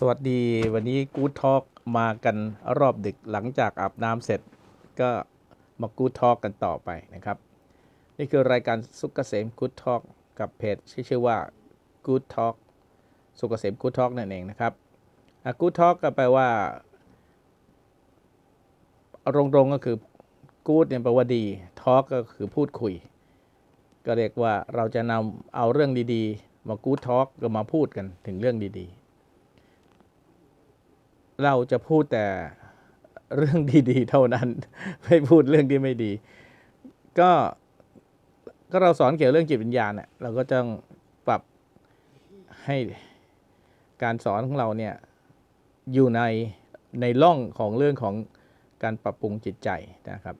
สวัสดีวันนี้กู๊ดทอกมากันรอบดึกหลังจากอาบน้ำเสร็จ ก็มากู๊ดทอกกันต่อไปนะครับ นี่คือรายการสุกเกษมกู๊ดทอกกับเพจที่ชื่อว่ากู๊ดทอกสุกเกษมกู๊ดทอกนั่นเองนะครับกู๊ดทอกก็แปลว่าตรงๆก็คือกู๊ดเนี่ยแปลว่าดีทอล์กก็คือพูดคุย ก็เรียกว่าเราจะนำเอาเรื่องดีๆ มากู๊ดทอกก็มาพูดกันถึงเรื่องดีๆ เราจะพูดแต่เรื่องดีๆ เท่านั้น ไม่พูดเรื่องที่ไม่ดี ก็ก็เราสอนเกี่ยวเรื่องจิตวิญญาณเนี่ยเราก็ต้องปรับให้การสอนของเราเนี่ยอยู่ในในร่องของเรื่องของการปรับปรุงจิตใจนะครับ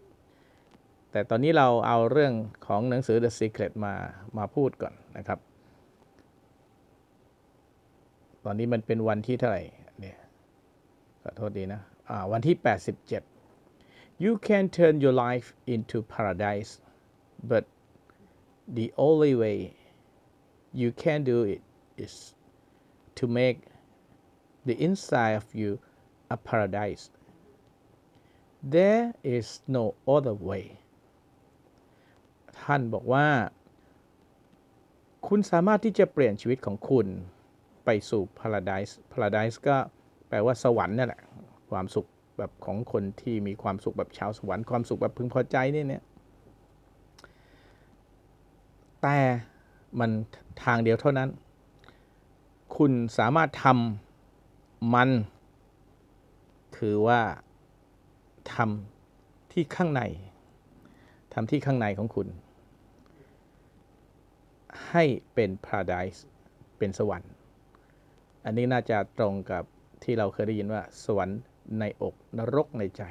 แต่ตอนนี้เราเอาเรื่องของหนังสือ The Secret มามาพูดก่อนนะครับ ตอนนี้มันเป็นวันที่เท่าไหร่ ขอโทษดีนะวันที่ 87 you can turn your life into paradise but the only way you can do it is to make the inside of you a paradise there is no other way ท่านบอกว่า คุณสามารถที่จะเปลี่ยนชีวิตของคุณไปสู่ paradise paradise ก็ แปลว่าสวรรค์นั่นแหละความสุขแบบของคนที่มีความสุขแบบชาวสวรรค์ความสุขแบบพึงพอใจนี่เนี่ยแต่มันทางเดียวเท่านั้น คุณสามารถทำมัน คือว่าทำที่ข้างในทำที่ข้างในของคุณ ให้เป็น paradise เป็นสวรรค์ อันนี้น่าจะตรงกับ ที่เราเคยได้ยินว่า สวรรค์ในอกนรกในใจ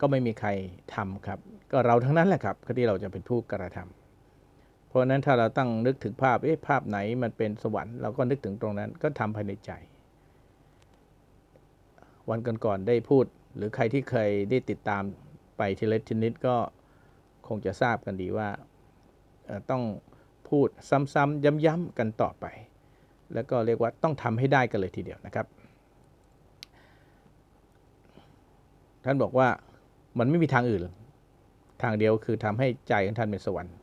ก็ไม่มีใครทำครับ ก็เราทั้งนั้นแหละครับที่เราจะเป็นผู้กระทำเพราะฉะนั้นถ้าเราตั้งนึกถึงภาพเอ๊ะภาพไหนมันเป็นสวรรค์เราก็นึกถึงตรงนั้น ก็ทำภายในใจ วันก่อนๆได้พูด หรือใครที่เคยได้ติดตามไปทีละทีนิดก็คงจะทราบกันดีว่าต้องพูดซ้ำๆย้ำๆกันต่อไป แล้วก็เรียกว่าต้องทำให้ได้กันเลยทีเดียวนะครับ ท่านบอกว่ามันไม่มีทางอื่น ทางเดียวคือทำให้ใจของท่านเป็นสวรรค์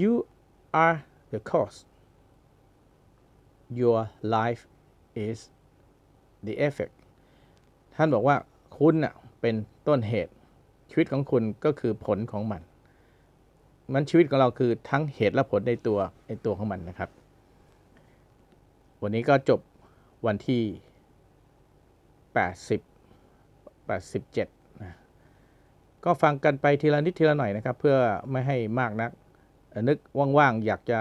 you are the cause your life is the effect ท่านบอกว่าคุณน่ะเป็นต้นเหตุชีวิตของคุณก็คือผลของมัน มันชีวิตของเราคือทั้งเหตุและผลในตัวในตัวของมันนะครับ วันนี้ก็จบวันที่ 80 87นะก็ฟังกันไปทีละนิดทีละหน่อยนะครับ เพื่อไม่ให้มากนัก นึกว่างๆ อยากจะ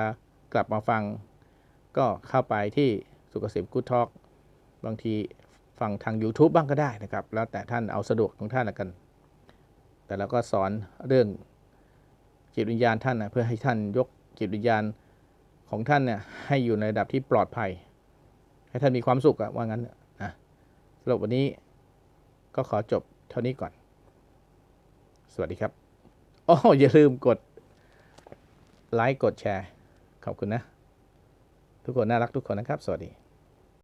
กลับมาฟัง ก็เข้าไปที่สุกเกษมกูทอกบางทีฟังทาง YouTube บ้างก็ได้นะครับ แล้วแต่ท่านเอาสะดวกของท่านละกัน แต่เราก็สอนเรื่องจิตวิญญาณท่านนะเพื่อให้ท่านยกจิตวิญญาณของท่านเนี่ยให้อยู่ในระดับที่ปลอดภัย ให้ท่านมีความสุขอะว่างั้นนะสำหรับวันนี้ก็ขอจบเท่านี้ก่อน สวัสดีครับอ๋ออย่าลืมกดไลค์กดแชร์ ขอบคุณนะ ทุกคนน่ารักทุกคนนะครับ สวัสดี